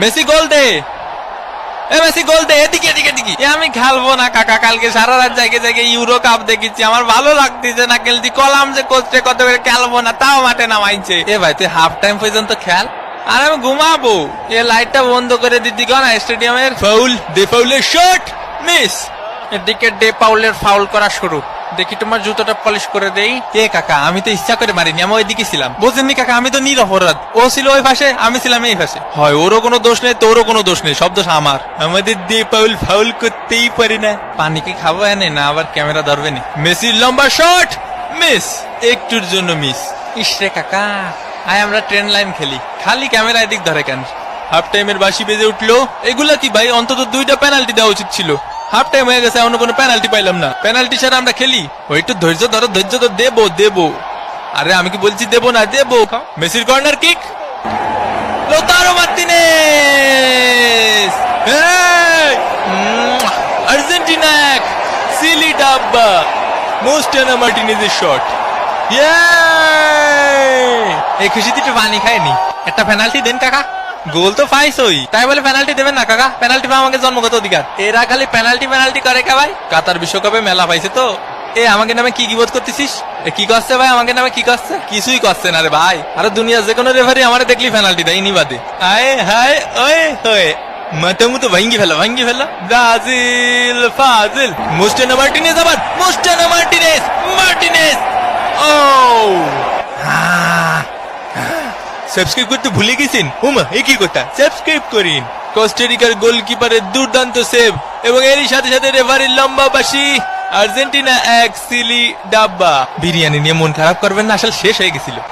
Messi গোল দে। এ Messi গোল দে, এদিকে এদিকে এদিকে। এ, আমি খেলব না, কাকা, কালকে সারা রাত জায়গায় জায়গায় ইউরো কাপ দেখেছি। আমার ভালো লাগতেছে না, খেলছি। কলাম যে কোচে কত করে খেলব না, তাও মাঠে নামাইছে। এ ভাই, তুই হাফ টাইম পর্যন্ত খেল। আর, আমি ঘুমাবো। এ লাইটটা বন্ধ করে দিদি না স্টেডিয়ামের ফাউল দে ফাউলের শট মিস এদিকে ডে পাউলের ফাউল করা শুরু। দেখি তোমার জুতোটা পলিশ করে দেই। কে কাকা? আমি তো ইচ্ছা করে মারিনি আমি ওইদিকে ছিলাম। বোঝেননি কাকা আমি তো নিরপরাধ। ও ছিল ওই পাশে আমি ছিলাম এই পাশে। হয় ওরও কোনো দোষ নেই তোরও কোনো দোষ নেই সব দোষ আমার। আমাদের ডে পাউল ফাউল করতেই পারি না। পানি কি খাব এনে না আবার ক্যামেরা ধরবে নি? মেসির লম্বা শট! মিস একটুর জন্য মিস। ইসরে কাকা আয় আমরা ট্রেন লাইন খেলি। খালি ক্যামেরা এদিক ধরে কেন? হাফ টাইমের বাসি বেজে উঠল। এগুলা কি ভাই? অন্তত দুইটা পেনাল্টি দেওয়া উচিত ছিল। হাফ টাইম হয়ে গেছে, এখনও কোনো পেনাল্টি পাইলাম না। পেনাল্টি ছাড়া আমরা খেলি। ও, একটু ধৈর্য ধরো, ধৈর্য তো দেবো দেবো। আরে, আমি কি বলছি দেবো না, দেবো? মেসির কর্নার কিক লোতারো! মুয়া! আর্জেন্টিনা এক! সিলি ডাব্বা মোস্টানা মার্টিনেজের শট এই খুশিতে একটু পানি খায়নি একটা পেনাল্টি দেন, কাকা। গোল তো পাইছই। তাই বলে পেনাল্টি দেবেন না, কাকা? পেনাল্টি পাওয়া আমাকে জন্মগত অধিকার। এরা খালি পেনাল্টি পেনাল্টি করে কে ভাই? কাতার বিশ্বকাপে মেলা পাইছে তো। এ, আমাকে নামে কি গিবোধ করতেছিস? কি করছে ভাই? আমাকে নামে কি করছে? কিছুই করছে না রে ভাই। আরে দুনিয়া যে কোনো রেফারি আমারে দেখলি পেনাল্টি দেয়, ইনি বাদে। আয়, হায় ওয়ে হয়ে মাথা মতো ভাঙ্গি ফেলো ভাঙ্গি ফেলো। ব্রাজিল, ফাজিল। মুস্টানা মার্টিনেজ আবার, মুস্টানা মার্টিনেজ ও সাবস্ক্রাইব করতে ভুলে গেছেন? হুমা কি কথা? সাবস্ক্রাইব করিন। কোস্টারিকার গোলকিপারের দুর্দান্ত সেভ এবং এরই সাথে সাথে রেফারির লম্বা বাসি আর্জেন্টিনা এক সিলি ডাব্বা। বিরিয়ানি নিয়ে মন খারাপ করবেন না, আসলে শেষ হয়ে গেছিল।